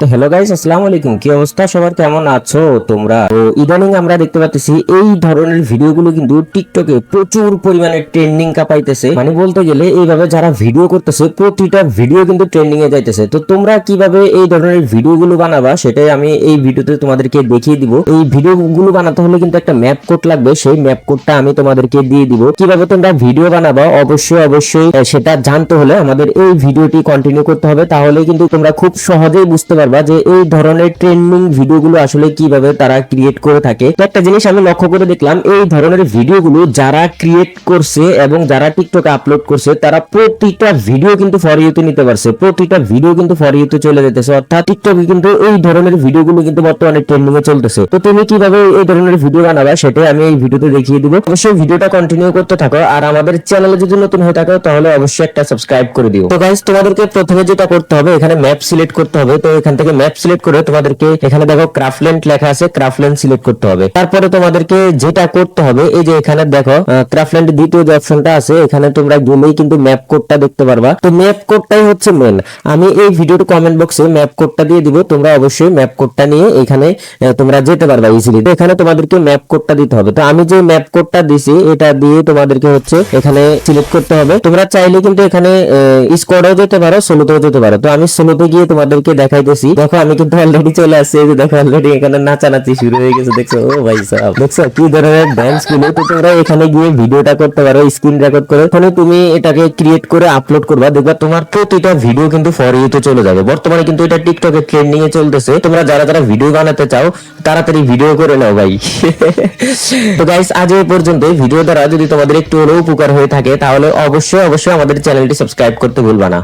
তো hello guys আসসালামু আলাইকুম। কি অবস্থা? সবার কেমন আছো তোমরা? তো ইদানিং আমরা দেখতে পাচ্ছি এই ধরনের ভিডিওগুলো কিন্তু টিকটকে প্রচুর পরিমাণে ট্রেন্ডিং কাপাইতেছে। মানে বলতে গেলে এইভাবে যারা ভিডিও করতেছে, প্রতিটা ভিডিও কিন্তু ট্রেন্ডিং এ যাইতেছে। তো তোমরা কীভাবে এই ধরনের ভিডিওগুলো বানাবা, সেটাই আমি এই ভিডিওতে তোমাদেরকে দেখিয়ে দিব। এই ভিডিওগুলো বানাতে হলে কিন্তু একটা ম্যাপ কোড লাগবে। সেই ম্যাপ কোডটা আমি তোমাদেরকে দিয়ে দিব। কীভাবে তোমরা ভিডিও বানাবা? অবশ্যই অবশ্যই সেটা জানতে হলে আমাদের এই ভিডিওটি কন্টিনিউ করতে হবে। তাহলে কিন্তু তোমরা খুব সহজেই বুঝতে পারবা যে এই ধরনের ট্রেন্ডিং ভিডিওগুলো আসলে কীভাবে তারা ক্রিয়েট করে থাকে। তো একটা জিনিস আমি লক্ষ্য করে দেখলাম, এই ধরনের ভিডিওগুলো যারা ক্রিয়েট করছে এবং যারা টিকটকে আপলোড করছে, তারা প্রতিটা ভিডিও কিন্তু ফর ইউতে নিতে পারছে। প্রতিটা ভিডিও কিন্তু ফর ইউতে চলে যেতেছে। অর্থাৎ টিকটকে কিন্তু এই ধরনের ভিডিওগুলো কিন্তু বর্তমানে ট্রেন্ডিং এ চলতেছে। তো তুমি কীভাবে এই ধরনের ভিডিও বানাবা সেটাই আমি এই ভিডিওতে দেখিয়ে দিব। অবশ্যই ভিডিওটা কন্টিনিউ করতে থাকো। আর আমাদের চ্যানেলে যদি নতুন হয়ে থাকো, তাহলে অবশ্যই একটা সাবস্ক্রাইব করে দিও। তো গাইস তোমাদেরকে প্রথমে যেটা করতে হবে, এখানে ম্যাপ সিলেক্ট করতে হবে। তো এখান থেকে ম্যাপ সিলেক্ট করে তোমাদেরকে এখানে দেখো ক্রাফটল্যান্ড লেখা আছে ক্রাফটল্যান্ড সিলেক্ট করতে হবে। তারপরে তোমাদেরকে যেটা করতে হবে, এই যে এখানে দেখো ক্রাফটল্যান্ড দ্বিতীয় যে অপশনটা আছে, এখানে তোমরা গেলেই কিন্তু ম্যাপ কোডটা দেখতে পারবা। তো ম্যাপ কোডটাই হচ্ছে মেন আমি এই ভিডিওর কমেন্ট বক্সে ম্যাপ কোডটা দিয়ে দিব, তোমরা অবশ্যই ম্যাপ কোডটা নিয়ে এখানে তোমরা যেতে পারবা ইজিলি তো এখানে তোমাদেরকে ম্যাপ কোডটা দিতে হবে। তো আমি যে ম্যাপ কোডটা দিছি, এটা দিয়ে তোমাদেরকে হচ্ছে এখানে সিলেক্ট করতে হবে। তোমরা চাইলে কিন্তু এখানে স্কোয়াডও যেতে পারো সোলোতেও যেতে পারো। তো আমি সোলোতে গিয়ে তোমাদেরকে দেখাইতেছি দেখো আমি কিন্তু অলরেডি চলে আসছি এই যে দেখো অলরেডি এখানে নাচানাচি শুরু হয়ে গেছে দেখছ? ও ভাই সাহেব। দেখছ কি ধরনের ডান্সগুলো? তো তোমরা এখানে গিয়ে ভিডিওটা করতে পারো স্ক্রিন রেকর্ড করে। ওখানে তুমি এটাকে ক্রিয়েট করে আপলোড করবা। দেখবা তোমার প্রতিটা ভিডিও কিন্তু ফর ইউতে চলে যাবে। বর্তমানে কিন্তু এটা টিকটকে ট্রেন্ডিং এ চলতেছে। তোমরা যারা যারা ভিডিও বানাতে চাও তাড়াতাড়ি ভিডিও করে নাও ভাই। তো গাইস আজ এই পর্যন্ত ভিডিও দ্বারা যদি তোমাদের একটু হলেও উপকার হয়ে থাকে তাহলে অবশ্যই অবশ্যই আমাদের চ্যানেলটি সাবস্ক্রাইব করতে ভুলবা না।